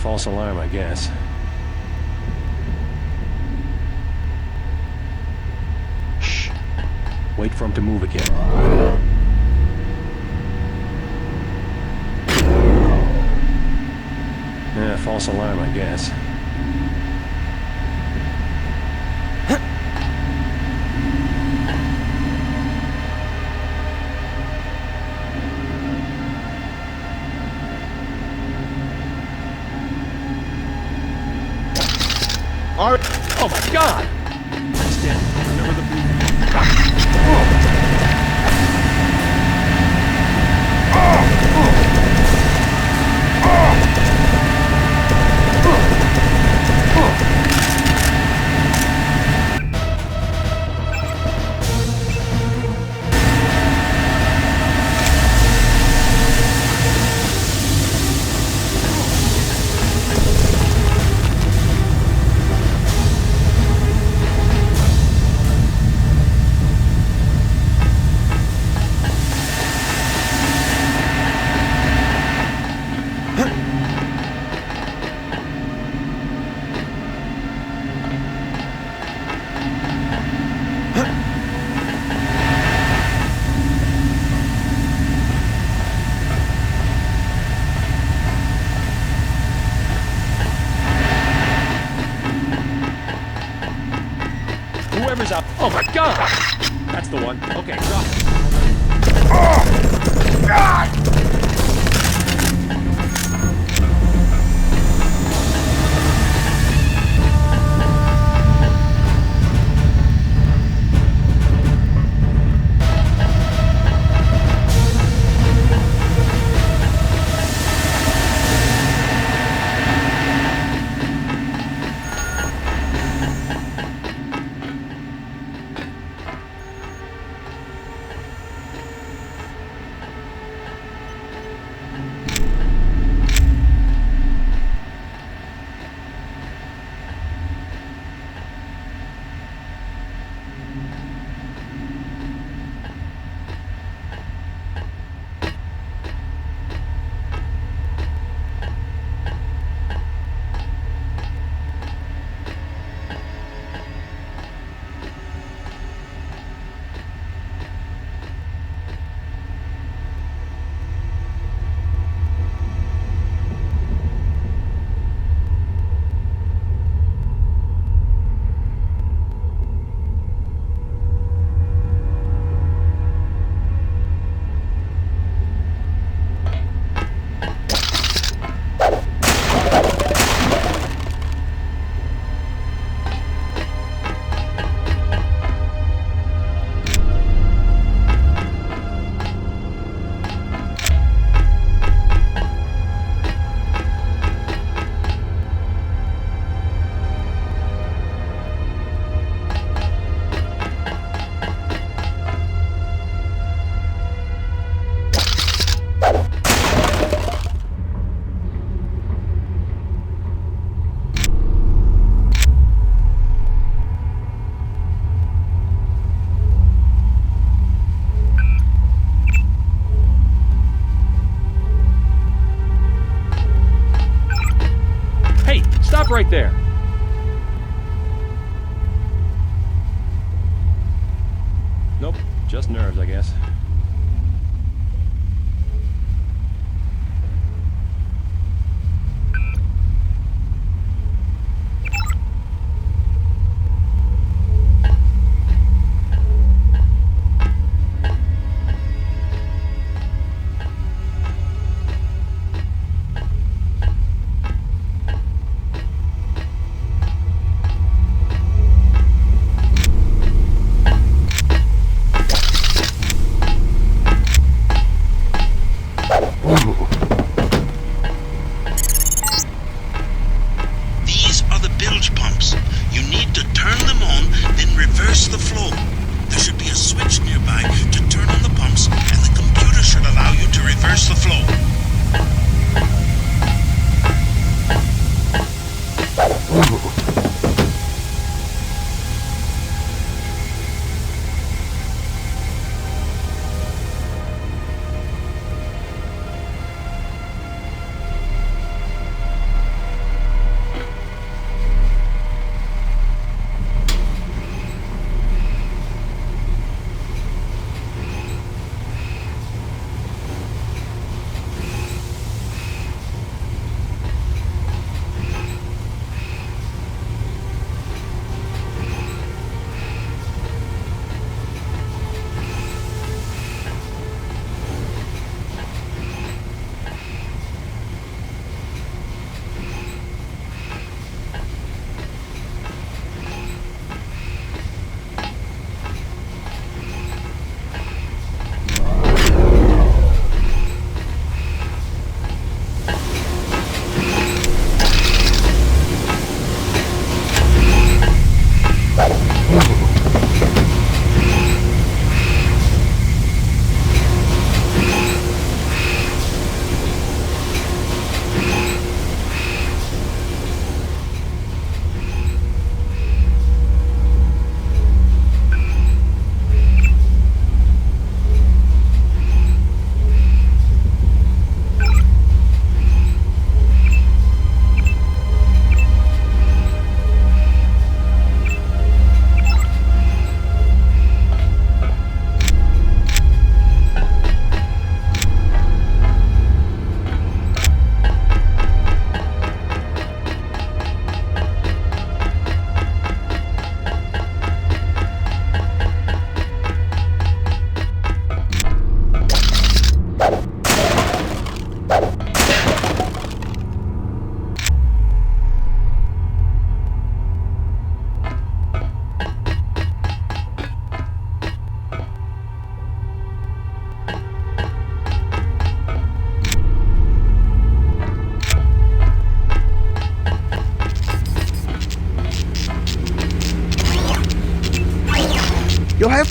False alarm, I guess. Shh. Wait for him to move again. Yeah, false alarm, I guess. Oh my God! That's dead. Remember the. Whoever's Oh God! That's the one. Okay, drop. it. Hey, there.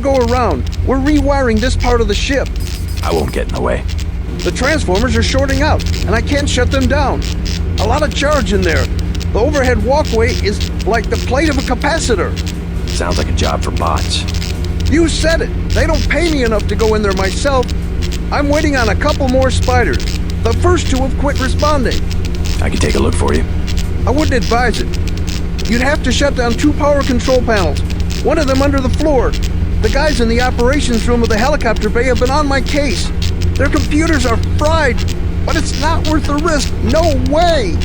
Go around. We're rewiring this part of the ship. I won't get in the way. The transformers are shorting out, and I can't shut them down. A lot of charge in there. The overhead walkway is like the plate of a capacitor. Sounds like a job for bots. You said it. They don't pay me enough to go in there myself. I'm waiting on a couple more spiders. The first two have quit responding. I can take a look for you. I wouldn't advise it. You'd have to shut down two power control panels, one of them under the floor. The guys in the operations room of the helicopter bay have been on my case. Their computers are fried, but it's not worth the risk. No way!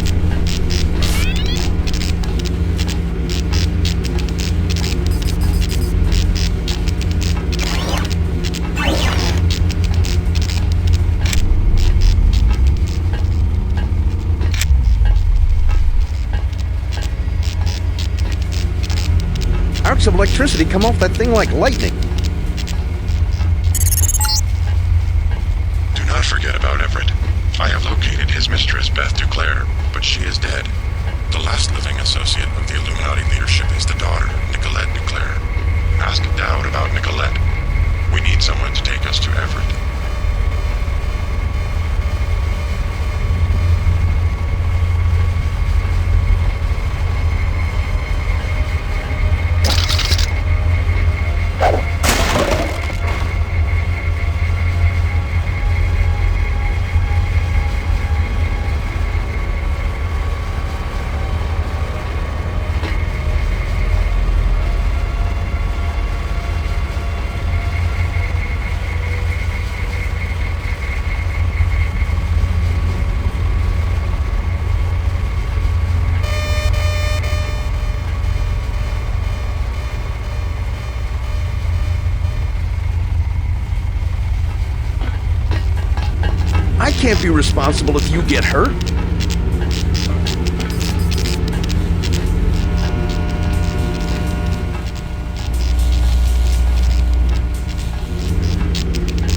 Electricity come off that thing like lightning. Do not forget about Everett. I have located his mistress, Beth Duclair, but she is dead. The last living associate of the Illuminati leadership is the daughter, Nicolette Duclair. Ask Dowd about Nicolette. We need someone to take us to Everett. I can't be responsible if you get hurt.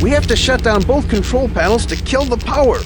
We have to shut down both control panels to kill the power.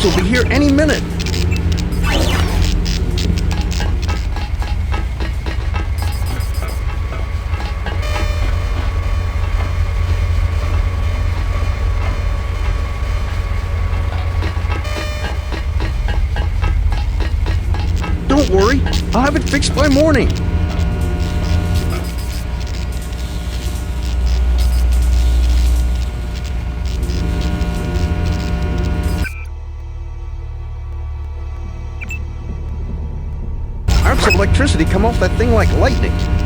Cops will be here any minute. Don't worry, I'll have it fixed by morning. Electricity come off that thing like lightning.